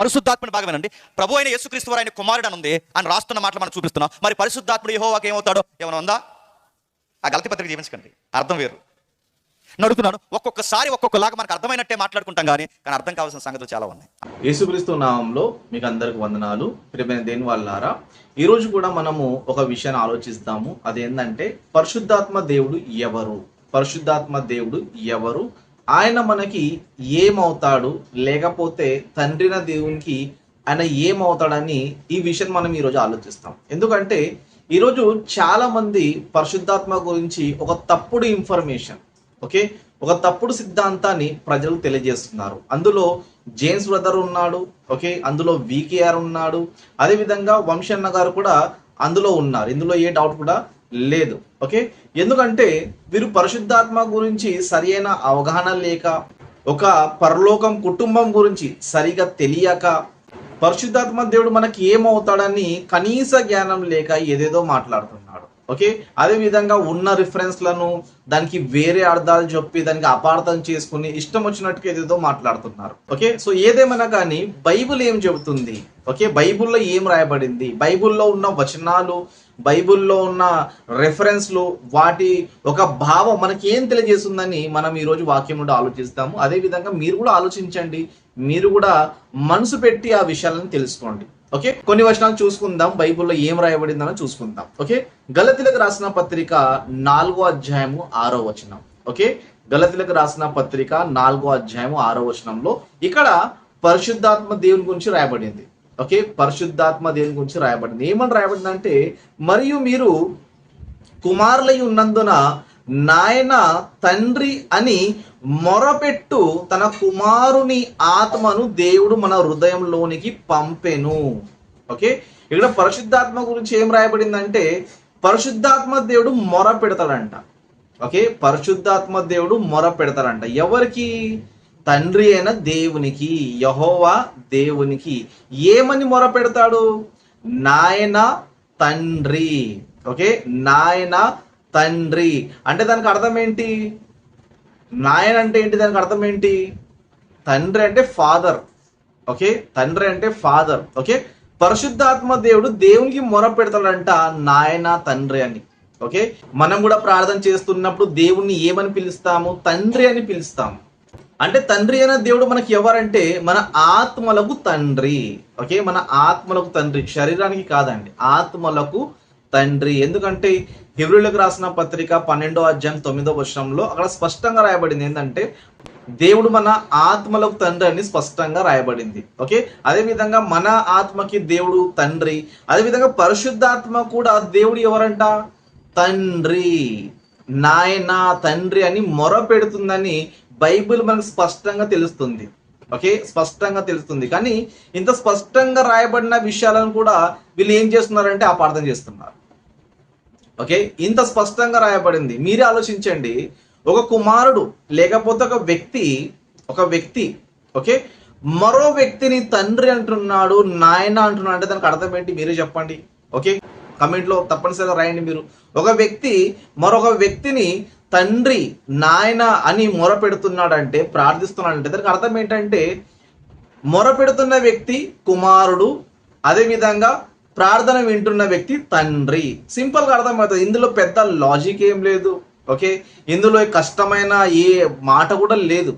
పరిశుద్ధాత్మని బాగా వినండి ప్రభు అయిన యేసుక్రీస్తు వారు ఆయన కుమారుడు అని ఉంది అని రాస్తున్న మాటలు మనం చూపిస్తున్నాం. మరి పరిశుద్ధాత్ముడు యహోవాకి ఏమవుతాడో? ఏమైనా ఉందా? ఆ గలతి పత్రిక జీవించకండి. అర్థం వేరు. నడుతున్నాను ఒక్కొక్కసారి ఒక్కొక్కలాగా మనకు అర్థమైనట్టే మాట్లాడుకుంటాం కానీ కానీ అర్థం కావాల్సిన సంగతులు చాలా ఉన్నాయి. యేసుక్రీస్తు నామంలో మీకు అందరికి వందనాలు. ప్రియమైన దేని వాళ్ళారా ఈ రోజు కూడా మనము ఒక విషయాన్ని ఆలోచిస్తాము. అదేంటంటే పరిశుద్ధాత్మ దేవుడు ఎవరు? పరిశుద్ధాత్మ దేవుడు ఎవరు? ఆయన మనకి ఏమవుతాడు? లేకపోతే తండ్రిన దేవునికి ఆయన ఏమవుతాడని ఈ విషయం మనం ఈరోజు ఆలోచిస్తాం. ఎందుకంటే ఈరోజు చాలా మంది పరిశుద్ధాత్మ గురించి ఒక తప్పుడు ఇన్ఫర్మేషన్ ఓకే? ఒక తప్పుడు సిద్ధాంతాన్ని ప్రజలు తెలియజేస్తున్నారు. అందులో జేమ్స్ బ్రదర్ ఉన్నాడు ఓకే? అందులో వికేఆర్ ఉన్నాడు. అదేవిధంగా వంశన్న గారు కూడా అందులో ఉన్నారు. ఇందులో ఏ డౌట్ కూడా లేదు. ఓకే? ఎందుకంటే వీరు పరిశుద్ధాత్మ గురించి సరైన అవగాహన లేక ఒక పరలోకం కుటుంబం గురించి సరిగా తెలియక పరిశుద్ధాత్మ దేవుడు మనకి ఏమవుతాడని కనీస జ్ఞానం లేక ఏదేదో మాట్లాడుతున్నాడు. ఓకే? అదే విధంగా ఉన్న రిఫరెన్స్లను దానికి వేరే అర్థాలు చెప్పి దానికి అపార్థం చేసుకుని ఇష్టం వచ్చినట్టుగా ఏదేదో మాట్లాడుతున్నారు. ఓకే? సో ఏదేమైనా కానీ బైబిల్ ఏం చెబుతుంది? ఓకే? బైబిల్లో ఏం రాయబడింది? బైబుల్లో ఉన్న వచనాలు బైబిల్లో ఉన్న రెఫరెన్స్లు వాటి ఒక భావం మనకి ఏం తెలియజేస్తుందని మనం ఈరోజు వాక్యం నుండి ఆలోచిస్తాము. అదే విధంగా మీరు కూడా ఆలోచించండి. మీరు కూడా మనసు పెట్టి ఆ విషయాలను తెలుసుకోండి. ఓకే? కొన్ని వచనాలు చూసుకుందాం. బైబిల్లో ఏం రాయబడిందని చూసుకుందాం. ఓకే? గలతిలకు రాసిన పత్రిక నాలుగో అధ్యాయము ఆరో వచనం. ఓకే? గలతిలకు రాసిన పత్రిక నాలుగో అధ్యాయము ఆరో వచనంలో ఇక్కడ పరిశుద్ధాత్మ దేవుని గురించి రాయబడింది. ఓకే? పరిశుద్ధాత్మ దేవుని గురించి రాయబడింది. ఏమని రాయబడింది అంటే మరియు మీరు కుమారులై ఉన్నందున నాయన తండ్రి అని మొరపెట్టు తన కుమారుని ఆత్మను దేవుడు మన హృదయంలోనికి పంపెను. ఓకే? ఇక్కడ పరిశుద్ధాత్మ గురించి ఏం రాయబడిందంటే పరిశుద్ధాత్మ దేవుడు మొర పెడతాడంట ఓకే? పరిశుద్ధాత్మ దేవుడు మొర పెడతాడంట ఎవరికి? తండ్రి అయిన దేవునికి యహోవా దేవునికి. ఏమని మొర పెడతాడు నాయన తండ్రి. ఓకే? నాయన తండ్రి. అంటే దానికి అర్థం ఏంటి? నాయన అంటే ఏంటి? దానికి అర్థం ఏంటి? తండ్రి అంటే ఫాదర్. ఓకే? తండ్రి అంటే ఫాదర్. ఓకే? పరిశుద్ధాత్మ దేవుడు దేవునికి మొర పెడతాడంట నాయన తండ్రి అని. ఓకే? మనం కూడా ప్రార్థన చేస్తున్నప్పుడు దేవుణ్ణి ఏమని పిలుస్తాము? తండ్రి అని పిలుస్తాము. అంటే తండ్రి అయిన దేవుడు మనకి ఎవరంటే మన ఆత్మలకు తండ్రి. ఓకే? మన ఆత్మలకు తండ్రి. శరీరానికి కాదండి. ఆత్మలకు తండ్రి. ఎందుకంటే హిబ్రిలకు రాసిన పత్రిక పన్నెండో అధ్యాయం తొమ్మిదో వర్షంలో అక్కడ స్పష్టంగా రాయబడింది ఏంటంటే దేవుడు మన ఆత్మలకు తండ్రి అని స్పష్టంగా రాయబడింది. ఓకే? అదే విధంగా మన ఆత్మకి దేవుడు తండ్రి. అదే విధంగా పరిశుద్ధాత్మ కూడా దేవుడు ఎవరంట? తండ్రి. నాయన తండ్రి అని మొర పెడుతుందని బైబిల్ మనకు స్పష్టంగా తెలుస్తుంది. ఓకే? స్పష్టంగా తెలుస్తుంది. కానీ ఇంత స్పష్టంగా రాయబడిన విషయాలను కూడా వీళ్ళు ఏం చేస్తున్నారంటే అపార్థం చేస్తున్నారు. ఓకే? ఇంత స్పష్టంగా రాయబడింది. మీరే ఆలోచించండి. ఒక కుమారుడు లేకపోతే ఒక వ్యక్తి ఒక వ్యక్తి ఓకే? మరో వ్యక్తిని తండ్రి అంటున్నాడు నాయన అంటున్నాడు అంటే దానికి అర్థం ఏంటి? మీరే చెప్పండి. ఓకే? కమెంట్లో తప్పనిసరిగా రాయండి మీరు. ఒక వ్యక్తి మరొక వ్యక్తిని తండ్రి నాయన అని మొర పెడుతున్నాడంటే ప్రార్థిస్తున్నాడంటే దానికి అర్థం ఏంటంటే మొర పెడుతున్న వ్యక్తి కుమారుడు అదే విధంగా ప్రార్థన వింటున్న వ్యక్తి తండ్రి. సింపుల్గా అర్థమవుతుంది. ఇందులో పెద్ద లాజిక్ ఏం లేదు. ఓకే? ఇందులో కష్టమైన ఏ మాట కూడా లేదు.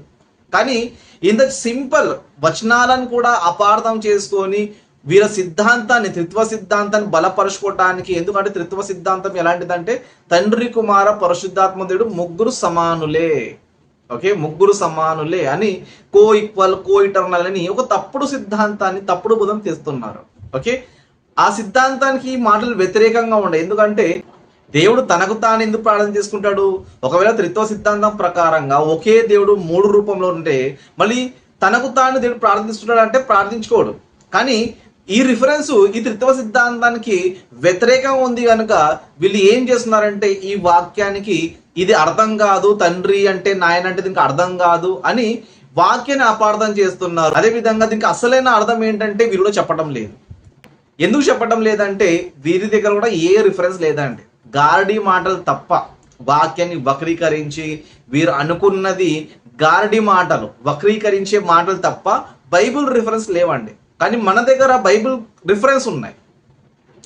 కానీ ఇంత సింపుల్ వచనాలను కూడా అపార్థం చేసుకొని వీరి సిద్ధాంతాన్ని త్రిత్వ సిద్ధాంతాన్ని బలపరుచుకోవటానికి ఎందుకంటే త్రిత్వ సిద్ధాంతం ఎలాంటిదంటే తండ్రి కుమార పరిశుద్ధాత్మదేవుడు ముగ్గురు సమానులే. ఓకే? ముగ్గురు సమానులే అని కో ఈక్వల్ కో ఇటర్నల్ అని ఒక తప్పుడు సిద్ధాంతాన్ని తప్పుడు బుధం తెస్తున్నారు ఓకే? ఆ సిద్ధాంతానికి ఈ మాటలు వ్యతిరేకంగా ఉండే ఎందుకంటే దేవుడు తనకు తాను ఎందుకు ప్రార్థన చేసుకుంటాడు? ఒకవేళ త్రిత్వ సిద్ధాంతం ప్రకారంగా ఒకే దేవుడు మూడు రూపంలో ఉంటే మళ్ళీ తనకు తాను దేవుడు ప్రార్థిస్తున్నాడు అంటే ప్రార్థించుకోడు. కానీ ఈ రిఫరెన్స్ ఈ త్రిత్వ సిద్ధాంతానికి వ్యతిరేకంగా ఉంది కనుక వీళ్ళు ఏం చేస్తున్నారంటే ఈ వాక్యానికి ఇది అర్థం కాదు తండ్రి అంటే నాయన అంటే దీనికి అర్థం కాదు అని వాక్యాన్ని అపార్థం చేస్తున్నారు. అదే విధంగా దీనికి అసలైన అర్థం ఏంటంటే వీళ్ళు చెప్పడం లేదు. ఎందుకు చెప్పడం లేదంటే వీరి దగ్గర కూడా ఏ రిఫరెన్స్ లేదండి. గారడీ మాటలు తప్ప వాక్యాన్ని వక్రీకరించి వీరు అనుకున్నది గారడీ మాటలు వక్రీకరించే మాటలు తప్ప బైబిల్ రిఫరెన్స్ లేవండి. కానీ మన దగ్గర బైబిల్ రిఫరెన్స్ ఉన్నాయి.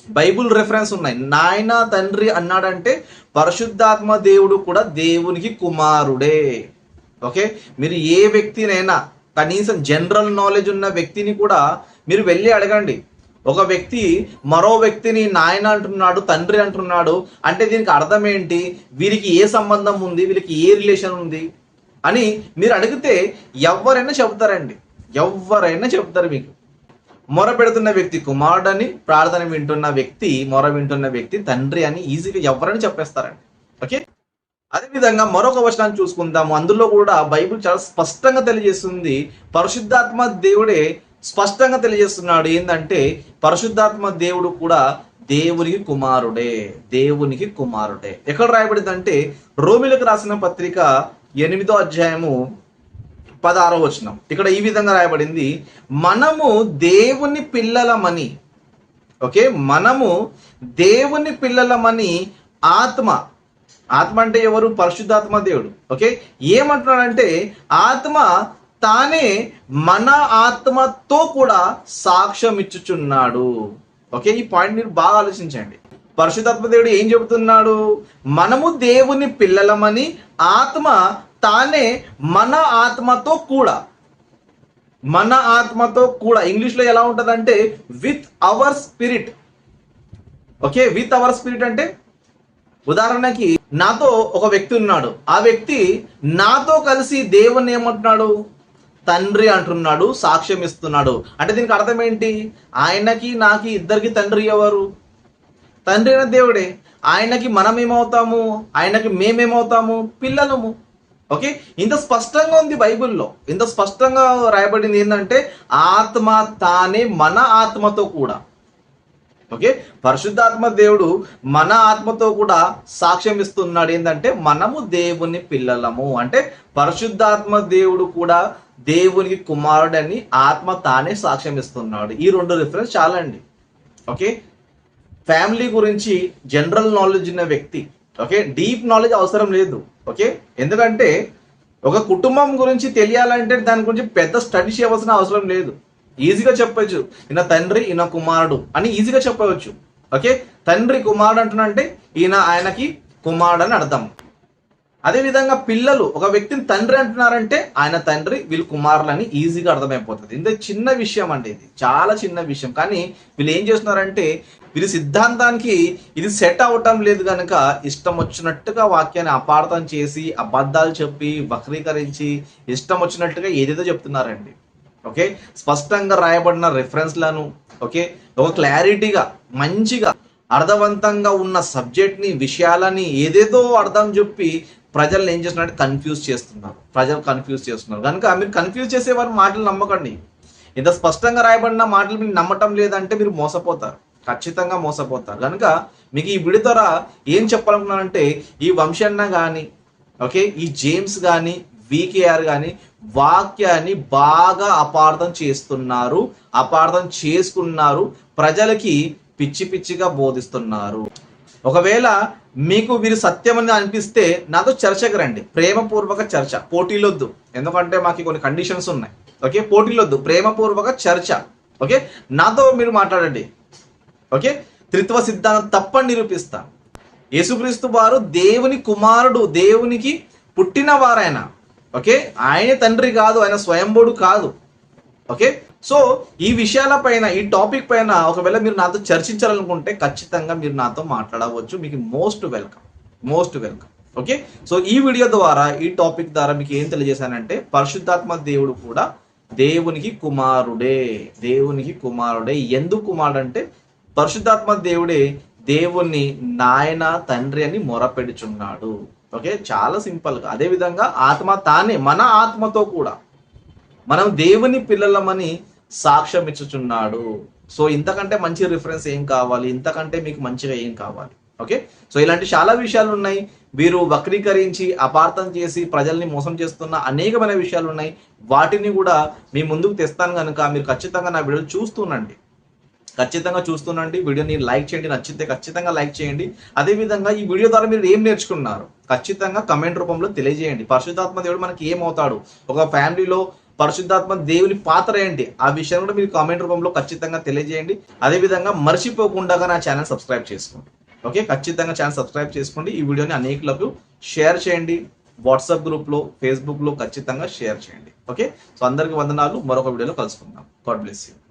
బైబుల్ రెఫరెన్స్ ఉన్నాయి. నాయన తండ్రి అన్నాడంటే పరిశుద్ధాత్మ దేవుడు కూడా దేవునికి కుమారుడే. ఓకే? మీరు ఏ వ్యక్తినైనా కనీసం జనరల్ నాలెడ్జ్ ఉన్న వ్యక్తిని కూడా మీరు వెళ్ళి అడగండి. ఒక వ్యక్తి మరో వ్యక్తిని నాయన అంటున్నాడు తండ్రి అంటున్నాడు అంటే దీనికి అర్థం ఏంటి? వీరికి ఏ సంబంధం ఉంది? వీరికి ఏ రిలేషన్ ఉంది? అని మీరు అడిగితే ఎవరైనా చెబుతారండి. ఎవరైనా చెబుతారు మీకు. మొర పెడుతున్న వ్యక్తి కుమారుడని ప్రార్థన వింటున్న వ్యక్తి మొర వింటున్న వ్యక్తి తండ్రి అని ఈజీగా ఎవరని చెప్పేస్తారండి. ఓకే? అదేవిధంగా మరొక వచనాన్ని చూసుకుందాము. అందులో కూడా బైబిల్ చాలా స్పష్టంగా తెలియజేస్తుంది. పరిశుద్ధాత్మ దేవుడే స్పష్టంగా తెలియజేస్తున్నాడు. ఏంటంటే పరిశుద్ధాత్మ దేవుడు కూడా దేవునికి కుమారుడే. దేవునికి కుమారుడే. ఎక్కడ రాయబడిందంటే రోమిలకు రాసిన పత్రిక ఎనిమిదో అధ్యాయము పదహారో వచనం. ఇక్కడ ఈ విధంగా రాయబడింది మనము దేవుని పిల్లలమని ఓకే? మనము దేవుని పిల్లలమని ఆత్మ ఆత్మ అంటే ఎవరు? పరిశుద్ధాత్మ దేవుడు. ఓకే? ఏమంటున్నాడంటే ఆత్మ తానే మన ఆత్మతో కూడా సాక్ష్యం ఇచ్చుచున్నాడు ఓకే? ఈ పాయింట్ మీరు బాగా ఆలోచించండి. పరిశుద్ధాత్మ దేవుడు ఏం చెబుతున్నాడు? మనము దేవుని పిల్లలమని ఆత్మ తానే మన ఆత్మతో కూడా. మన ఆత్మతో కూడా. ఇంగ్లీష్లో ఎలా ఉంటుందంటే with our spirit okay with our spirit అంటే ఉదాహరణకి నాతో ఒక వ్యక్తి ఉన్నాడు. ఆ వ్యక్తి నాతో కలిసి దేవుణ్ణి ఏమంటున్నాడు? తండ్రి అంటున్నాడు సాక్ష్యం ఇస్తున్నాడు. అంటే దీనికి అర్థం ఏంటి? ఆయనకి నాకి ఇద్దరికి తండ్రి ఎవరు? తండ్రి అయిన దేవుడే. ఆయనకి మనం ఏమవుతాము ఆయనకి మేమేమవుతాము? పిల్లలము. ఓకే? ఇంత స్పష్టంగా ఉంది బైబిల్లో. ఇంత స్పష్టంగా రాయబడింది ఏంటంటే ఆత్మ తానే మన ఆత్మతో కూడా. ఓకే? పరిశుద్ధాత్మ దేవుడు మన ఆత్మతో కూడా సాక్ష్యం ఇస్తున్నాడు ఏంటంటే మనము దేవుని పిల్లలము. అంటే పరిశుద్ధాత్మ దేవుడు కూడా దేవునికి కుమారుడని ఆత్మ తానే సాక్ష్యం ఇస్తున్నాడు. ఈ రెండు రిఫరెన్స్ చాలండి. ఓకే? ఫ్యామిలీ గురించి జనరల్ నాలెడ్జ్ ఉన్న వ్యక్తి ఓకే? డీప్ నాలెడ్జ్ అవసరం లేదు. ఓకే? ఎందుకంటే ఒక కుటుంబం గురించి తెలియాలంటే దాని గురించి పెద్ద స్టడీ చేయవలసిన అవసరం లేదు. ఈజీగా చెప్పొచ్చు. ఈయన తండ్రి ఈయన కుమారుడు అని ఈజీగా చెప్పవచ్చు ఓకే? తండ్రి కుమారుడు అంటున్నంటే ఈయన ఆయనకి కుమారుడు అని అర్థం. అదేవిధంగా పిల్లలు ఒక వ్యక్తిని తండ్రి అంటున్నారంటే ఆయన తండ్రి వీళ్ళు కుమారులని ఈజీగా అర్థమైపోతుంది. ఇంత చిన్న విషయం అండి ఇది. చాలా చిన్న విషయం. కానీ వీళ్ళు ఏం చేస్తున్నారంటే వీరి సిద్ధాంతానికి ఇది సెట్ అవ్వటం లేదు కనుక ఇష్టం వచ్చినట్టుగా వాక్యాన్ని అపార్థం చేసి అబద్ధాలు చెప్పి వక్రీకరించి ఇష్టం వచ్చినట్టుగా ఏదేదో చెప్తున్నారండి. ఓకే? స్పష్టంగా రాయబడిన రెఫరెన్స్లను ఓకే? ఒక క్లారిటీగా మంచిగా అర్థవంతంగా ఉన్న సబ్జెక్ట్ని విషయాలని ఏదేదో అర్థం చెప్పి ప్రజల్ని ఏం చేస్తున్నట్టు కన్ఫ్యూజ్ చేస్తున్నారు. ప్రజలు కన్ఫ్యూజ్ చేస్తున్నారు. కనుక మీరు కన్ఫ్యూజ్ చేసేవారు మాటలు నమ్మకండి. ఇంత స్పష్టంగా రాయబడిన మాటలు మీరు నమ్మటం లేదంటే మీరు మోసపోతారు. ఖచ్చితంగా మోసపోతారు. కనుక మీకు ఈ విడి ద్వారా ఏం చెప్పాలనుకున్నానంటే ఈ వంశన్న కానీ ఓకే ఈ జేమ్స్ కానీ వికేఆర్ కానీ వాక్యాన్ని బాగా అపార్థం చేస్తున్నారు అపార్థం చేసుకున్నారు ప్రజలకి పిచ్చి పిచ్చిగా బోధిస్తున్నారు. ఒకవేళ మీకు వీరు సత్యం అని అనిపిస్తే నాతో చర్చకు రండి ప్రేమపూర్వక చర్చ. పోటీలొద్దు. ఎందుకంటే మాకు కొన్ని కండిషన్స్ ఉన్నాయి. ఓకే పోటీలొద్దు. ప్రేమపూర్వక చర్చ. ఓకే నాతో మీరు మాట్లాడండి. ఓకే? త్రిత్వ సిద్ధాంతం తప్పని నిరూపిస్తా. యేసుక్రీస్తు వారు దేవుని కుమారుడు దేవునికి పుట్టిన వారాయన ఓకే? ఆయన తండ్రి కాదు ఆయన స్వయంభుడు కాదు ఓకే? సో ఈ విషయాల పైన ఈ టాపిక్ పైన ఒకవేళ మీరు నాతో చర్చించాలనుకుంటే ఖచ్చితంగా మీరు నాతో మాట్లాడవచ్చు. మీకు most welcome most welcome okay? So ఈ వీడియో ద్వారా ఈ టాపిక్ ద్వారా మీకు ఏం తెలియజేశానంటే పరిశుద్ధాత్మ దేవుడు కూడా దేవునికి కుమారుడే దేవునికి కుమారుడే. ఎందుకు కుమారుడు అంటే పరిశుద్ధాత్మ దేవుడే దేవుణ్ణి నాయన తండ్రి అని మొరపెడుచున్నాడు. ఓకే? చాలా సింపుల్గా. అదే విధంగా ఆత్మ తానే మన ఆత్మతో కూడా. మనం దేవుని పిల్లలమని సాక్ష్యం ఇచ్చుచున్నాడు. సో ఇంతకంటే మంచి రిఫరెన్స్ ఏం కావాలి? ఇంతకంటే మీకు మంచిగా ఏం కావాలి? ఓకే? సో ఇలాంటి చాలా విషయాలు ఉన్నాయి. వీరు వక్రీకరించి అపార్థం చేసి ప్రజల్ని మోసం చేస్తున్న అనేకమైన విషయాలు ఉన్నాయి. వాటిని కూడా మీ ముందుకు తెస్తాను కనుక మీరు ఖచ్చితంగా నా వీడియోలు చూస్తుండండి ఖచ్చితంగా చూస్తుండండి. వీడియోని లైక్ చేయండి. నచ్చితే ఖచ్చితంగా లైక్ చేయండి. అదేవిధంగా ఈ వీడియో ద్వారా మీరు ఏం నేర్చుకున్నారు? ఖచ్చితంగా కమెంట్ రూపంలో తెలియజేయండి. పరిశుద్ధాత్మ దేవుడు మనకి ఏమవుతాడు ఒక ఫ్యామిలీలో పరిశుద్ధాత్మ దేవుని పాత్ర ఏంటి? ఆ విషయం కూడా మీరు కామెంట్ రూపంలో ఖచ్చితంగా తెలియజేయండి. అదేవిధంగా మర్చిపోకుండా నా ఛానల్ సబ్స్క్రైబ్ చేసుకోండి. ఓకే? ఖచ్చితంగా ఛానల్ సబ్స్క్రైబ్ చేసుకోండి. ఈ వీడియోని అనేకులకు షేర్ చేయండి. వాట్సాప్ గ్రూప్లో ఫేస్బుక్లో ఖచ్చితంగా షేర్ చేయండి. ఓకే? సో అందరికీ వందనాలు. మరొక వీడియోలో కలుసుకుందాం. God bless you.